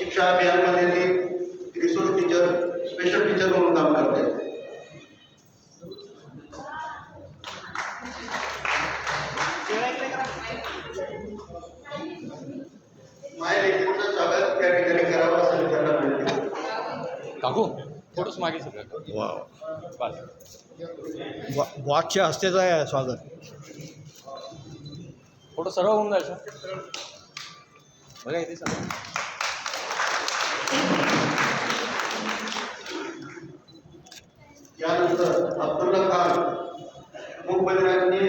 शिक्षा अभियानमध्ये ती resource teacher special teacher म्हणून काम करते. काकू थोडंच मागे सगळं. वा वाक्य हस्तेच आहे स्वागत. थोडं सरळ होऊन जायचं. बघा इथे सर यानंतर अब्दुल्ला खान मुखबधिरांनी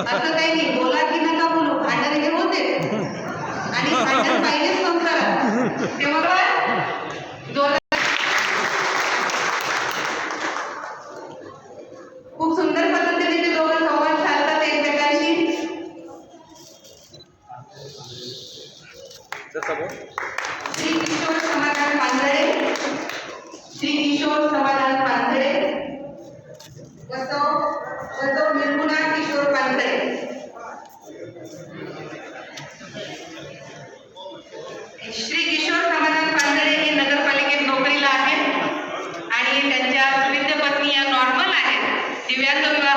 असं काही नाही बोला की नका बोलू भांडण हे होते आणि भांडण संसारात. तेव्हा खूप सुंदर पद्धतीने ते दोघं संवाद साधतात एकमेकांशी. श्री किशोर समाधान पांढरे. श्री किशोर समाधान पांढरे. वसव वसव निर्गुणा किशोर पांढरे श्री किशोर समाधान पांढरे हे नगरपालिकेत नोकरीला आहेत आणि त्यांच्या विद्य पत्नी या नॉर्मल आहेत दिव्यांग विवाह अतिशय यशस्वी झालेला एकदा जोरदार टाळ्यांनी यांचं स्वागत करूया त्यांना समोर येऊ द्या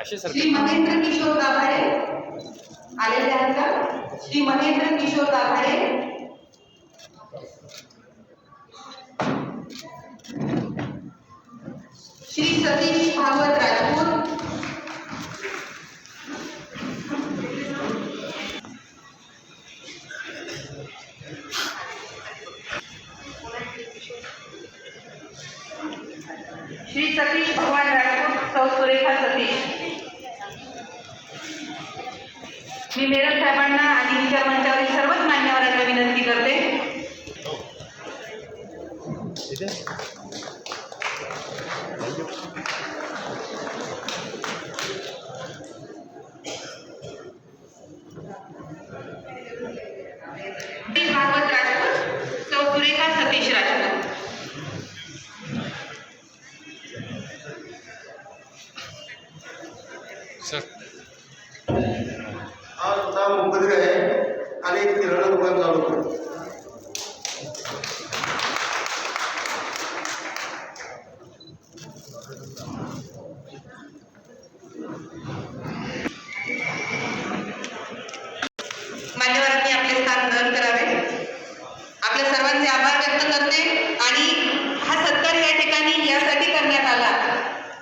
असे श्री महेंद्र किशोर गाभाडे आलेले आहेत का श्री महेंद्र किशोर गाभाडे श्री सतीश भागवत श्री सतीश भगवान राजपूत सौ सुरेखा सतीश. मी मेरठ साहेबांना आणि विचार मंचावरील सर्वच मान्यवरांना विनंती करते. भागवत राजपूत सौ सुरेखा सतीश राजपूत. सर. हा स्वतः मुखबधीर आहे आणि एक किराणा दुकान चालवतो मान्यवरांनी आपले स्थान ग्रहण करावे. आपल्या सर्वांचे आभार व्यक्त करते आणि हा सत्कार या ठिकाणी यासाठी करण्यात आला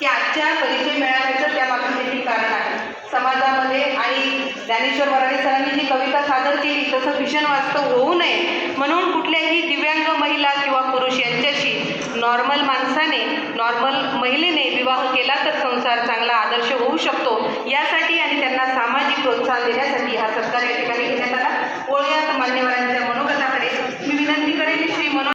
की आजच्या परिचय मेळाव्याचं त्यामागचं देखील कारण आहे समाजामध्ये आणि ज्ञानेश्वर वराडे सरांनी जी कविता सादर केली तसं भीषण वास्तव होऊ नये. म्हणून कुठल्याही दिव्यांग महिला किंवा पुरुष यांच्याशी नॉर्मल माणसाने नॉर्मल महिलेने विवाह केला तर संसार चांगला आदर्श होऊ शकतो. यासाठी आणि त्यांना सामाजिक प्रोत्साहन देण्यासाठी हा सत्कार या ठिकाणी घेण्यात आला. ओळ्यात मान्यवरांच्या